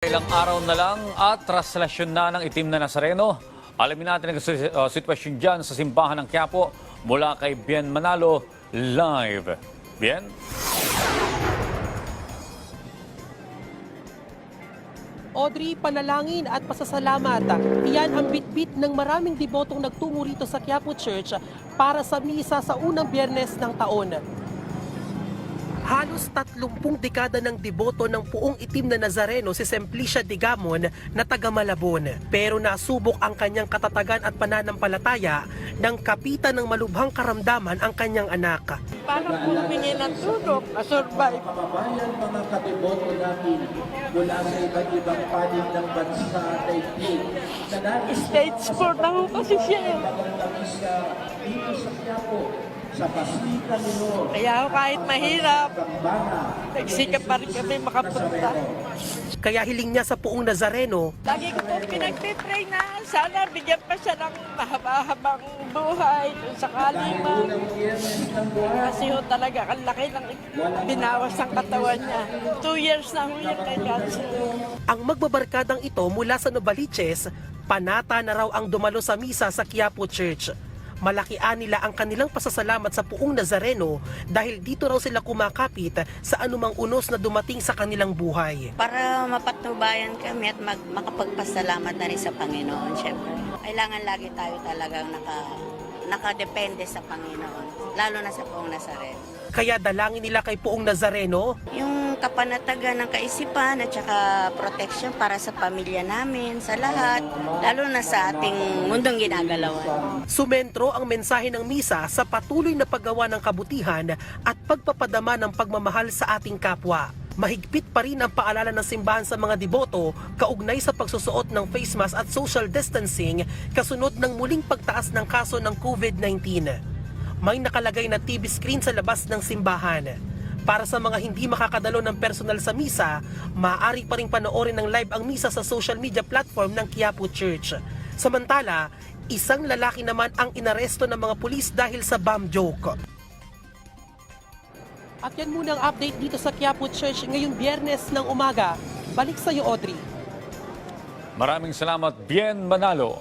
Ilang araw na lang at traslasyon na ng itim na Nazareno. Alamin natin ang uh, sitwasyon dyan sa simbahan ng Quiapo mula kay Bien Manalo live. Bien? Audrey, panalangin at pasasalamat. Iyan ang bitbit ng maraming debotong nagtungo rito sa Quiapo Church para sa misa sa unang biyernes ng taon. Halos 30 dekada ng deboto ng puong itim na Nazareno si Semplicia Digamon na taga Malabon. Pero nasubok ang kanyang katatagan at pananampalataya ng kapitan ng malubhang karamdaman ang kanyang anak. Para humingi ng tulong, na-survive. kababayan, mga katiboto natin mula sa iba't ibang panig ng bansa daigdig Stage 4 na ho kasi siya eh. dito sa Quiapo, Kaya ho, kahit mahirap, nagsikap pa rin kami makapunta. Kaya hiling niya sa puong Nazareno Lagi ko po pinagtitray na sana bigyan pa siya ng mahaba-habang buhay kung sakali man. Kasi ho talaga, ang laki ng binawas ng katawan niya. Two years na ho yun kay cancer. Ang magbabarkadang ito mula sa Novaliches, panata na raw ang dumalo sa misa sa Quiapo Church. Malakian nila ang kanilang pasasalamat sa puong Nazareno dahil dito raw sila kumakapit sa anumang unos na dumating sa kanilang buhay. para mapatnubayan kami at mag, makapagpasalamat na rin sa Panginoon, syempre. Kailangan lagi tayo talagang naka, nakadepende sa Panginoon, lalo na sa buong Nazareno. Kaya dalangin nila kay puong Nazareno Yung kapanatagan ng kaisipan at saka protection para sa pamilya namin, sa lahat, lalo na sa ating mundong ginagalawan. Sumentro ang mensahe ng misa sa patuloy na paggawa ng kabutihan at pagpapadama ng pagmamahal sa ating kapwa. Mahigpit pa rin ang paalala ng simbahan sa mga deboto kaugnay sa pagsusuot ng face mask at social distancing kasunod ng muling pagtaas ng kaso ng COVID-19. May nakalagay na TV screen sa labas ng simbahan. Para sa mga hindi makakadalo ng personal sa misa, maaari pa rin panoorin ng live ang misa sa social media platform ng Quiapo Church. Samantala, isang lalaki naman ang inaresto ng mga pulis dahil sa bomb joke. At yan muna ang update dito sa Quiapo Church ngayong biyernes ng umaga. Balik sa iyo, Audrey. Maraming salamat, Bien Manalo.